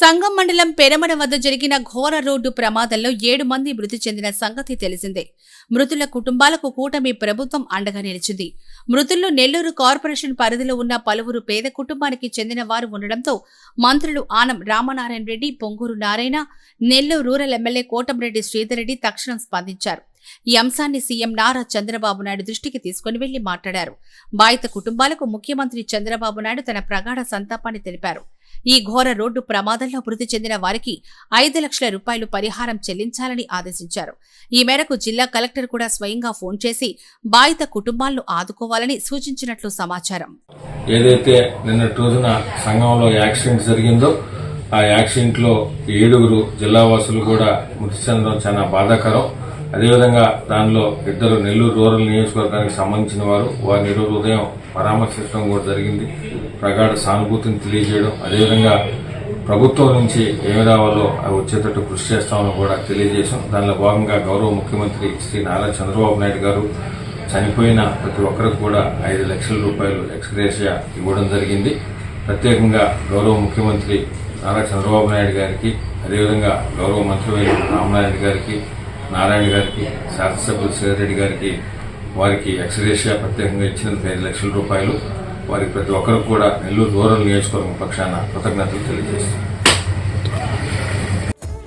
సంగం మండలం పెరమడ వద్ద జరిగిన ఘోర రోడ్డు ప్రమాదంలో ఏడు మంది మృతి చెందిన సంగతి తెలిసిందే. మృతుల కుటుంబాలకు కూటమి ప్రభుత్వం అండగా నిలిచింది. మృతుల్లో నెల్లూరు కార్పొరేషన్ పరిధిలో ఉన్న పలువురు పేద కుటుంబానికి చెందిన వారు ఉండడంతో మంత్రులు ఆనం రామనారాయణ రెడ్డి పొంగూరు నారాయణ నెల్లూరు రూరల్ ఎమ్మెల్యే కోటంరెడ్డి శ్రీధర్ రెడ్డి తక్షణం స్పందించారు. ఈ అంశాన్ని సీఎం నారా చంద్రబాబు నాయుడు దృష్టికి తీసుకుని వెళ్ళి మాట్లాడారు. బాధిత కుటుంబాలకు ముఖ్యమంత్రి చంద్రబాబు నాయుడు తన ప్రగాఢ సంతాపాన్ని తెలిపారు. ఈ ఘోర రోడ్డు ప్రమాదంలో మృతి చెందిన వారికి ఐదు లక్షల రూపాయలు పరిహారం చెల్లించాలని ఆదేశించారు. ఈ మేరకు జిల్లా కలెక్టర్ కూడా స్వయంగా ఫోన్ చేసి బాధిత కుటుంబాలను ఆదుకోవాలని సూచించినట్లు సమాచారం. ఏదైతే నిన్నటి రోజున సంఘంలో యాక్సిడెంట్ జరిగిందో ఆ యాక్సిడెంట్లో ఏడుగురు జిల్లావాసులు కూడా మృతి చెందడం చాలా బాధాకరం. అదేవిధంగా దానిలో ఇద్దరు నెల్లూరు రూరల్ నియోజకవర్గానికి సంబంధించిన వారు వారిని ఈరోజు ఉదయం పరామర్శించడం కూడా జరిగింది. ప్రగాఢ సానుభూతిని తెలియజేయడం అదేవిధంగా ప్రభుత్వం నుంచి ఏమి రావాలో అవి వచ్చేటట్టు కృషి చేస్తామని కూడా తెలియజేశాం. దానిలో భాగంగా గౌరవ ముఖ్యమంత్రి శ్రీ నారా చంద్రబాబు నాయుడు గారు చనిపోయిన ప్రతి ఒక్కరికి కూడా ఐదు లక్షల రూపాయలు ఎక్స్గ్రేషియా ఇవ్వడం జరిగింది. ప్రత్యేకంగా గౌరవ ముఖ్యమంత్రి నారా చంద్రబాబు నాయుడు గారికి అదేవిధంగా గౌరవ మంత్రివర్యులు రామనాయుడు గారికి నారాయణ గారికి శాసనసభ్యులు శ్రీరెడ్డి గారికి వారికి ఎక్స్గ్రేషియా ప్రత్యేకంగా ఇచ్చినందుకు ఐదు లక్షల రూపాయలు వారికి ప్రతి ఒక్కరికి కూడా నెల్లూరు రూరల్ నియోజకవర్గం పక్షాన కృతజ్ఞతలు తెలియజేస్తున్నాను